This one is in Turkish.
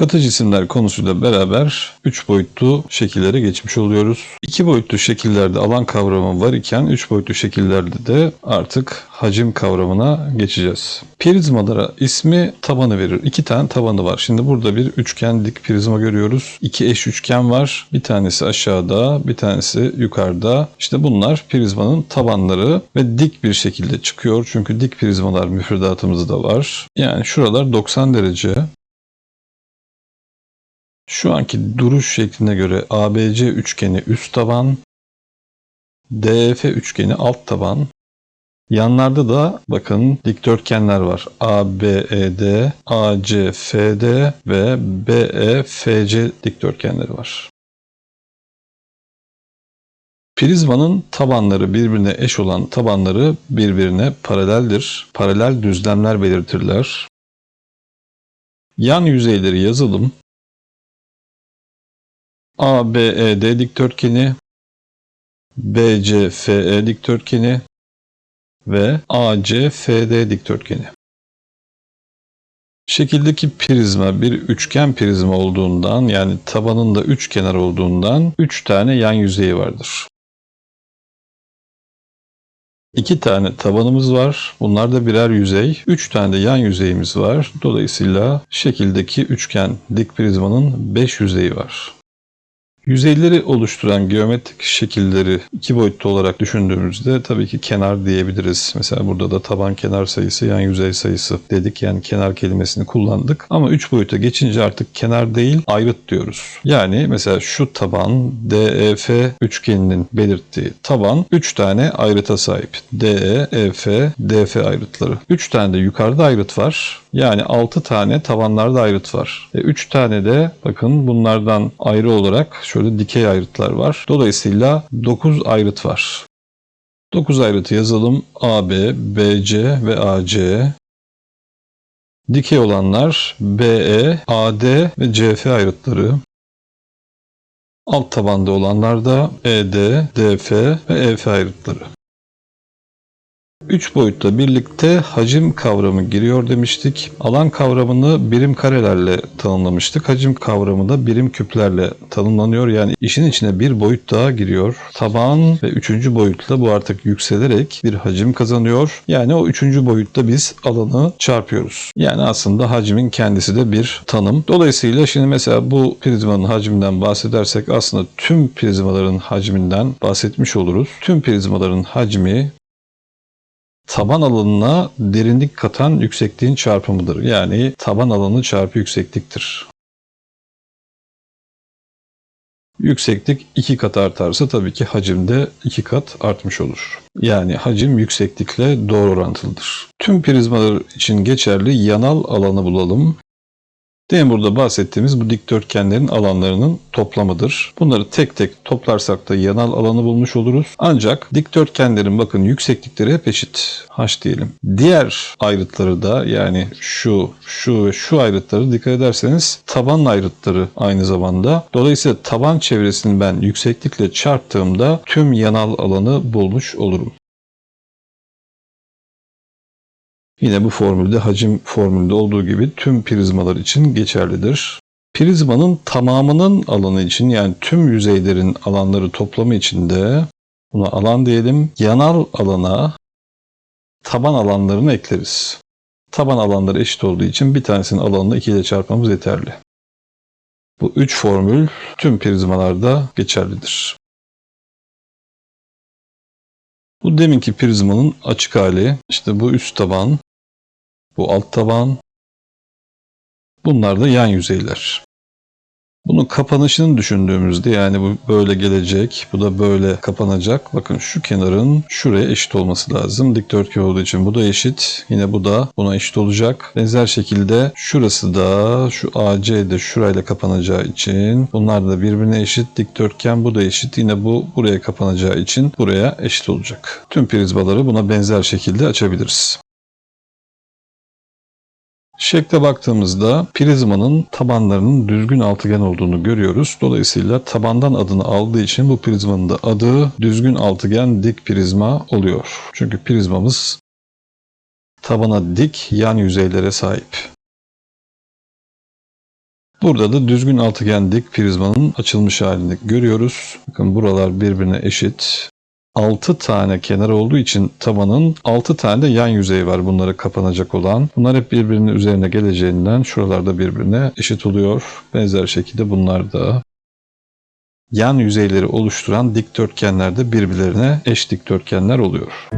Katı cisimler konusuyla beraber 3 boyutlu şekillere geçmiş oluyoruz. 2 boyutlu şekillerde alan kavramı var iken 3 boyutlu şekillerde de artık hacim kavramına geçeceğiz. Prizmalara ismi tabanı verir. İki tane tabanı var. Şimdi burada bir üçgen dik prizma görüyoruz. İki eş üçgen var. Bir tanesi aşağıda, bir tanesi yukarıda. İşte bunlar prizmanın tabanları ve dik bir şekilde çıkıyor. Çünkü dik prizmalar müfredatımızda var. Yani şuralar 90 derece. Şu anki duruş şekline göre ABC üçgeni üst taban, DF üçgeni alt taban, Yanlarda da bakın dikdörtgenler var. ABED, ACFD ve BEFC dikdörtgenleri var. Prizmanın tabanları birbirine eş olan tabanları birbirine paraleldir. Paralel düzlemler belirtirler. Yan yüzeyleri yazalım. ABED dikdörtgeni, BCFE dikdörtgeni, ve ACFD dikdörtgeni. Şekildeki prizma bir üçgen prizma olduğundan yani tabanında üç kenar olduğundan üç tane yan yüzeyi vardır. İki tane tabanımız var. Bunlar da birer yüzey. Üç tane de yan yüzeyimiz var. Dolayısıyla şekildeki üçgen dik prizmanın beş yüzeyi var. Yüzeyleri oluşturan geometrik şekilleri iki boyutlu olarak düşündüğümüzde tabii ki kenar diyebiliriz. Mesela burada da taban kenar sayısı, yan yüzey sayısı dedik. Yani kenar kelimesini kullandık. Ama üç boyuta geçince artık kenar değil ayrıt diyoruz. Yani mesela şu taban DEF üçgeninin belirttiği taban 3 tane ayrıta sahip. DE, EF, DF ayrıtları. 3 tane de yukarıda ayrıt var. Yani 6 tane tabanlarda ayrıt var. 3 tane de bakın bunlardan ayrı olarak şöyle dikey ayrıtlar var. Dolayısıyla 9 ayrıt var. 9 ayrıtı yazalım. AB, BC ve AC. Dikey olanlar BE, AD ve CF ayrıtları. Alt tabanda olanlar da ED, DF ve EF ayrıtları. 3 boyutta birlikte hacim kavramı giriyor demiştik. Alan kavramını birim karelerle tanımlamıştık. Hacim kavramı da birim küplerle tanımlanıyor. Yani işin içine bir boyut daha giriyor. Taban ve üçüncü boyutla bu artık yükselerek bir hacim kazanıyor. Yani o üçüncü boyutta biz alanı çarpıyoruz. Yani aslında hacmin kendisi de bir tanım. Dolayısıyla şimdi mesela bu prizmanın hacminden bahsedersek aslında tüm prizmaların hacminden bahsetmiş oluruz. Tüm prizmaların hacmi taban alanına derinlik katan yüksekliğin çarpımıdır. Yani taban alanı çarpı yüksekliktir. Yükseklik iki kat artarsa tabii ki hacim de iki kat artmış olur. Yani hacim yükseklikle doğru orantılıdır. Tüm prizmalar için geçerli yanal alanı bulalım. Demin burada bahsettiğimiz bu dikdörtgenlerin alanlarının toplamıdır. Bunları tek tek toplarsak da yanal alanı bulmuş oluruz. Ancak dikdörtgenlerin bakın yükseklikleri hep eşit. H diyelim. Diğer ayrıtları da yani şu, şu ve şu ayrıtları dikkat ederseniz taban ayrıtları aynı zamanda. Dolayısıyla taban çevresini ben yükseklikle çarptığımda tüm yanal alanı bulmuş olurum. Yine bu formülde hacim formülde olduğu gibi tüm prizmalar için geçerlidir. Prizmanın tamamının alanı için yani tüm yüzeylerin alanları toplamı için de buna alan diyelim. Yanal alana taban alanlarını ekleriz. Taban alanları eşit olduğu için bir tanesinin alanını 2 ile çarpmamız yeterli. Bu üç formül tüm prizmalarda geçerlidir. Bu deminki prizmanın açık hali. İşte bu üst taban, bu alt taban. Bunlar da yan yüzeyler. Bunun kapanışını düşündüğümüzde yani bu böyle gelecek, bu da böyle kapanacak. Bakın şu kenarın şuraya eşit olması lazım. Dikdörtgen olduğu için bu da eşit. Yine bu da buna eşit olacak. Benzer şekilde şurası da şu AC de şurayla kapanacağı için bunlar da birbirine eşit. Dikdörtgen bu da eşit. Yine bu buraya kapanacağı için buraya eşit olacak. Tüm prizmaları buna benzer şekilde açabiliriz. Şekle baktığımızda prizmanın tabanlarının düzgün altıgen olduğunu görüyoruz. Dolayısıyla tabandan adını aldığı için bu prizmanın da adı düzgün altıgen dik prizma oluyor. Çünkü prizmamız tabana dik yan yüzeylere sahip. Burada da düzgün altıgen dik prizmanın açılmış halini görüyoruz. Bakın buralar birbirine eşit. 6 tane kenar olduğu için tabanın 6 tane de yan yüzeyi var bunlara kapanacak olan. Bunlar hep birbirinin üzerine geleceğinden şuralarda birbirine eşit oluyor. Benzer şekilde bunlar da yan yüzeyleri oluşturan dikdörtgenler de birbirlerine eş dikdörtgenler oluyor.